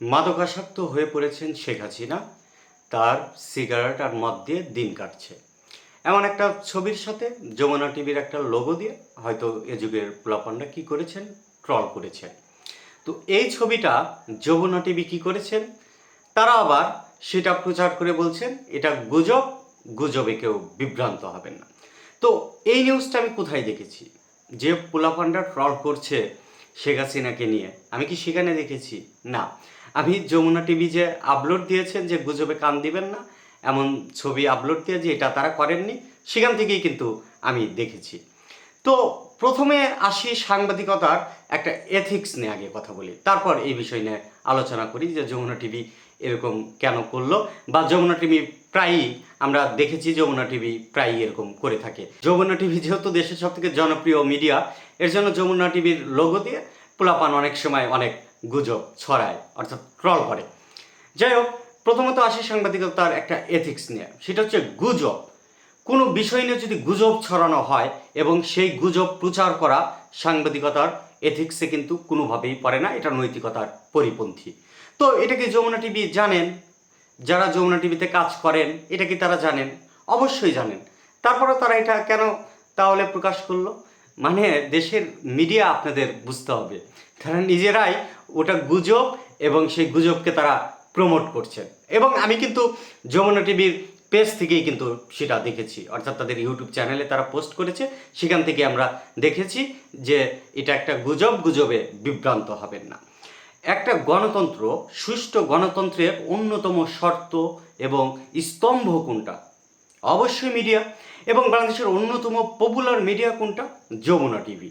মাদকাসক্ত হয়ে পড়েছেন শেখ হাসিনা। তার সিগারেট আর মদ দিয়ে দিন কাটছে। এমন একটা ছবির সাথে যমুনা টিভির একটা লোগো দিয়ে হয়তো এ যুগের প্লাপান্ডা কী করেছেন? ট্রল করেছেন। তো এই ছবিটা যমুনা টিভি কী করেছেন? তারা আবার সেটা প্রচার করে বলছেন, এটা গুজব, গুজবে কেউ বিভ্রান্ত হবেন না। তো এই নিউজটা আমি কোথায় দেখেছি? যে পোলাপান্ডা ট্রল করছে শেখ হাসিনাকে নিয়ে, আমি কি সেখানে দেখেছি? না। আমি যমুনা টিভি যে আপলোড দিয়েছেন যে গুজবে কান দিবেন না, এমন ছবি আপলোড দিয়ে যে এটা তারা করেননি, সেখান থেকেই কিন্তু আমি দেখেছি। তো প্রথমে আসি সাংবাদিকতার একটা এথিক্স নিয়ে আগে কথা বলি, তারপর এই বিষয় নিয়ে আলোচনা করি যে যমুনা টিভি এরকম কেন করল, বা যমুনা টিভি প্রায়ই আমরা দেখেছি যমুনা টিভি প্রায়ই এরকম করে থাকে। যমুনা টিভি যেহেতু দেশের সব থেকে জনপ্রিয় মিডিয়া এর জন্য যমুনা টিভির লোগো দিয়ে পোলাপান অনেক সময় অনেক গুজব, ছড়ায়, অর্থাৎ ট্রল করে। যাই হোক, প্রথমত আসি সাংবাদিকতার একটা এথিক্স নিয়ে। সেটা হচ্ছে গুজব। কোনো বিষয় নিয়ে যদি গুজব ছড়ানো হয় এবং সেই গুজব প্রচার করা সাংবাদিকতার এথিক্সে কিন্তু কোনোভাবেই পড়ে না, এটা নৈতিকতার পরিপন্থী। তো এটা কি যমুনা টিভি জানেন? যারা যমুনা টিভিতে কাজ করেন, এটা কি তারা জানেন? অবশ্যই জানেন। তারপরে তারা এটা কেন তাহলে প্রকাশ করল? মানে দেশের মিডিয়া আপনাদের বুঝতে হবে। তারা নিজেরাই ওটা গুজব এবং সেই গুজবকে তারা প্রমোট করছেন এবং আমি কিন্তু যমুনা টিভির পেজ থেকেই কিন্তু সেটা দেখেছি। অর্থাৎ তাদের ইউটিউব চ্যানেলে তারা পোস্ট করেছে। সেখান থেকে আমরা দেখেছি যে এটা একটা গুজব, গুজবে বিভ্রান্ত হবেন না। একটা গণতন্ত্র, সুষ্ঠু গণতন্ত্রের অন্যতম শর্ত এবং স্তম্ভ কোনটা? অবশ্যই মিডিয়া এবং বাংলাদেশের অন্যতম পপুলার মিডিয়া কোনটা? যমুনা টিভি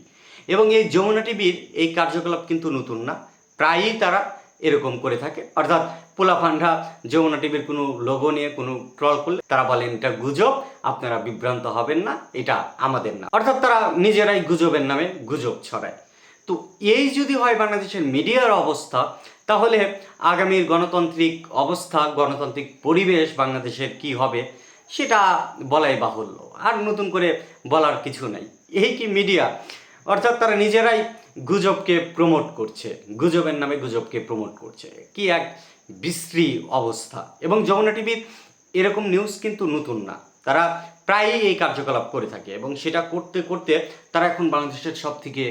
এবং এই যমুনা টিভির এই কার্যকলাপ কিন্তু নতুন না। প্রায়ই তারা এরকম করে থাকে। অর্থাৎ পোলাপান্ডা যমুনা টিভির কোনো লোগো নিয়ে কোনো ট্রল করলে তারা বলেন, এটা গুজব, আপনারা বিভ্রান্ত হবেন না, এটা আমাদের না অর্থাৎ তারা নিজেরাই গুজবের নামে গুজব ছড়ায়। তো এই যদি হয় বাংলাদেশের মিডিয়ার অবস্থা, তাহলে আগামীর গণতান্ত্রিক অবস্থা, গণতান্ত্রিক পরিবেশ বাংলাদেশের কি হবে? সেটা বলাই বাহুল্য। আর নতুন করে বলার কিছু নাই। এই কি মিডিয়া অর্থাৎ তারা নিজেরাই গুজবকে প্রমোট করছে। গুজবের নামে গুজবকে প্রমোট করছে। কি এক বিশ্রী অবস্থা। এবং যমুনা টিভির এরকম নিউজ কিন্তু নতুন না। তারা প্রায়ই এই কার্যকলাপ করে থাকে এবং সেটা করতে করতে তারা এখন বাংলাদেশের সব থেকে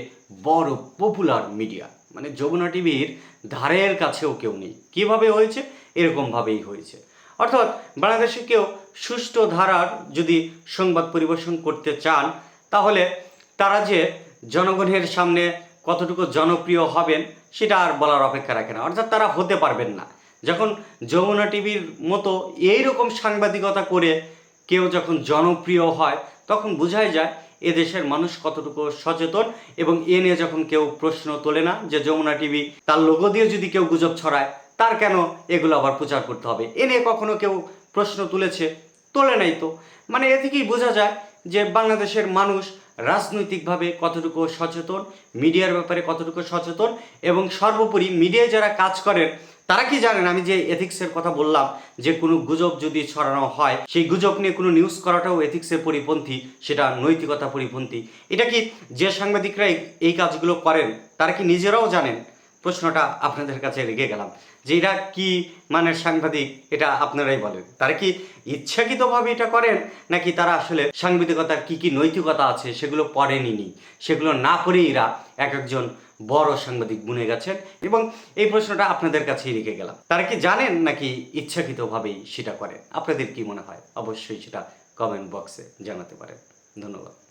বড় পপুলার মিডিয়া মানে যমুনা টিভির ধারের কাছেও কেউ নেই। কীভাবে হয়েছে? এরকমভাবেই হয়েছে। অর্থাৎ বাংলাদেশে কেউ সুষ্ঠু ধারার যদি সংবাদ পরিবেশন করতে চান, তাহলে তারা যে জনগণের সামনে কতটুকু জনপ্রিয় হবেন, সেটা আর বলার অপেক্ষা রাখে না। অর্থাৎ তারা হতে পারবেন না। যখন যমুনা টিভির মতো এইরকম সাংবাদিকতা করে কেউ যখন জনপ্রিয় হয়, তখন বোঝাই যায় এ দেশের মানুষ কতটুকু সচেতন এবং এ নিয়ে যখন কেউ প্রশ্ন তোলে না যে যমুনা টিভি তার লোগো দিয়ে যদি কেউ গুজব ছড়ায়, তার কেন এগুলো আবার প্রচার করতে হবে? এ নিয়ে কখনো কেউ প্রশ্ন তুলেছে, তোলে নাই তো। মানে এ থেকেই বোঝা যায় যে বাংলাদেশের মানুষ রাজনৈতিকভাবে কতটুকু সচেতন, মিডিয়ার ব্যাপারে কতটুকু সচেতন এবং সর্বোপরি মিডিয়ায় যারা কাজ করেন, তারা কি জানেন? আমি যে এথিক্সের কথা বললাম, যে কোনো গুজব যদি ছড়ানো হয়, সেই গুজব নিয়ে কোনো নিউজ করাটাও এথিক্সের পরিপন্থী, সেটা নৈতিকতা পরিপন্থী। এটা কি যে সাংবাদিকরা এই- এই কাজগুলো করেন, তারা কি নিজেরাও জানেন? প্রশ্নটা আপনাদের কাছে রেখে গেলাম। যে এরা কি মানের সাংবাদিক, এটা আপনারাই বলেন। তারা কি ইচ্ছাকৃতভাবে এটা করেন, নাকি তারা আসলে সাংবাদিকতার কি কি নৈতিকতা আছে সেগুলো পড়েনি সেগুলো না পড়েই এরা এক একজন বড় সাংবাদিক বুনে গেছেন। এবং এই প্রশ্নটা আপনাদের কাছেই রেখে গেলাম। তারা কি জানেন নাকি ইচ্ছাকৃতভাবেই সেটা করেন? আপনাদের কি মনে হয়? অবশ্যই সেটা কমেন্ট বক্সে জানাতে পারেন। ধন্যবাদ।